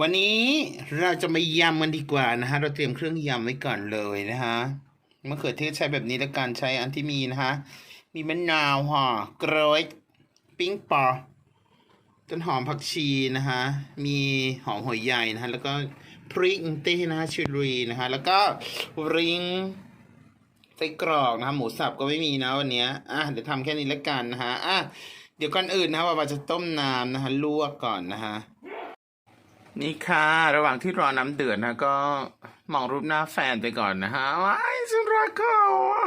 วันนี้เราจะมายำกันดีกว่านะฮะ เราเตรียมเครื่องยำไว้ก่อนเลยนะฮะมะเขือเทศใช้แบบนี้แล้วกันใช้อันที่มีนะฮะ มีมะนาวห่อกรอยปิ้งปอต้นหอมผักชีนะฮะ มีหอมหัวใหญ่นะฮะ แล้วก็พริกเต้นะฮะชิลีนะฮะ แล้วก็ริงไส้กรอกนะฮะ หมูสับก็ไม่มีนะวันนี้อะเดี๋ยวทำแค่นี้แล้วกันนะฮะอะ เดี๋ยวก่อนอื่นนะว่าเราจะต้มน้ำนะฮะลวกก่อนนะฮะนี่ค่ะ ระหว่างที่รอน้ำเดือดนะก็มองรูปหน้าแฟนไปก่อนนะฮะว้ายฉันรักเขาอะ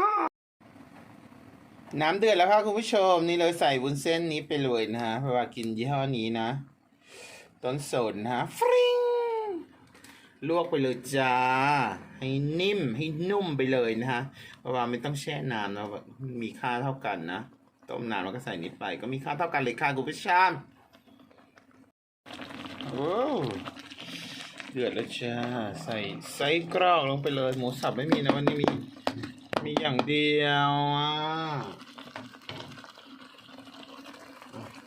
น้ำเดือดแล้วค่ะคุณผู้ชม นี่เลยใส่วุ้นเส้นนี้ไปเลยนะฮะเพราะว่ากินยี่ห้อนี้นะ ต้นสนนะฮะฟริงลวกไปเลยจ้า ให้นิ่มให้นุ่มไปเลยนะฮะเพราะว่าไม่ต้องแช่น้ำนะมีค่าเท่ากันนะ ต้มน้ำแล้วก็ใส่นิดไป ก็มีค่าเท่ากันเลยค่ะคุณผู้ชมโอ้เดือดแล้วจ้าใส่ไส้กรอกลงไปเลย หมูสับไม่มีนะวันนี้มี มีอย่างเดียวอะ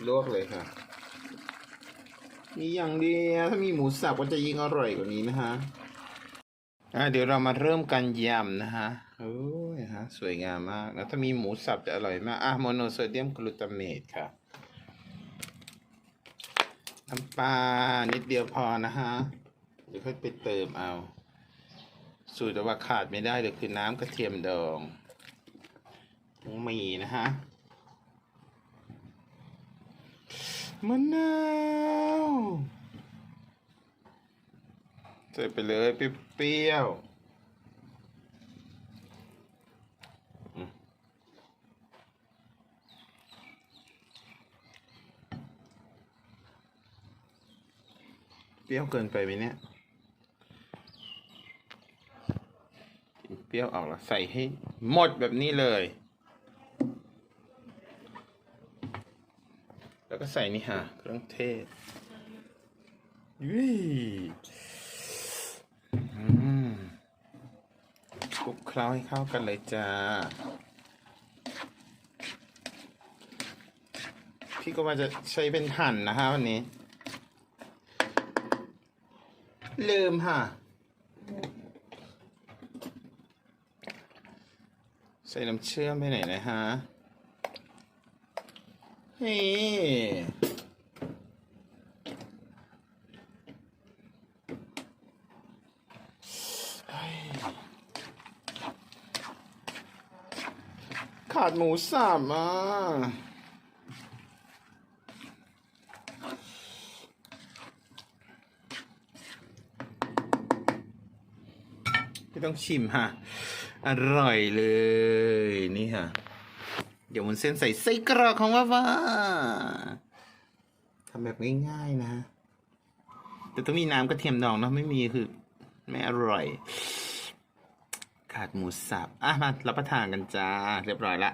ลวกเลยค่ะ มีอย่างเดียวถ้ามีหมูสับก็จะยิ่งอร่อยกว่านี้นะฮะอะเดี๋ยวเรามาเริ่มกันยำนะฮะโอ้ ฮะสวยงามมาก แล้วถ้ามีหมูสับจะอร่อยมาก อะโมโนโซเดียมกลูตาเมตค่ะ น้ำปลานิดเดียวพอนะฮะเดี๋ยวค่อยไปเติมเอา สูตรแต่ว่าขาดไม่ได้เลยคือน้ำกระเทียมดองมีนะฮะมะนาวใส่ไปเลยเปรี้ยวๆ เปรี้ยวเกินไปไหมเนี่ยเปรี้ยวออกแล้วใส่ให้หมดแบบนี้เลย แล้วก็ใส่นี่ฮะเครื่องเทศยี่อืมคลุกเคล้าให้เข้ากันเลยจ้า พี่ก็ว่าจะใช้เป็นหั่นนะฮะวันนี้ ลืมค่ะ ใส่น้ำเชื่อมไปไหนนะฮะนี่ขาดหมูสับอะ ไม่ต้องชิมฮะ อร่อยเลย นี่ฮะ เดี๋ยวมันเส้นใส่ไส้กรอกของว่าว่าทำแบบง่ายๆนะ แต่ต้องมีน้ำกระเทียมดองนะไม่มีคือไม่อร่อย ขาดหมูสับ อะ มารับประทานกันจ้า เรียบร้อยละ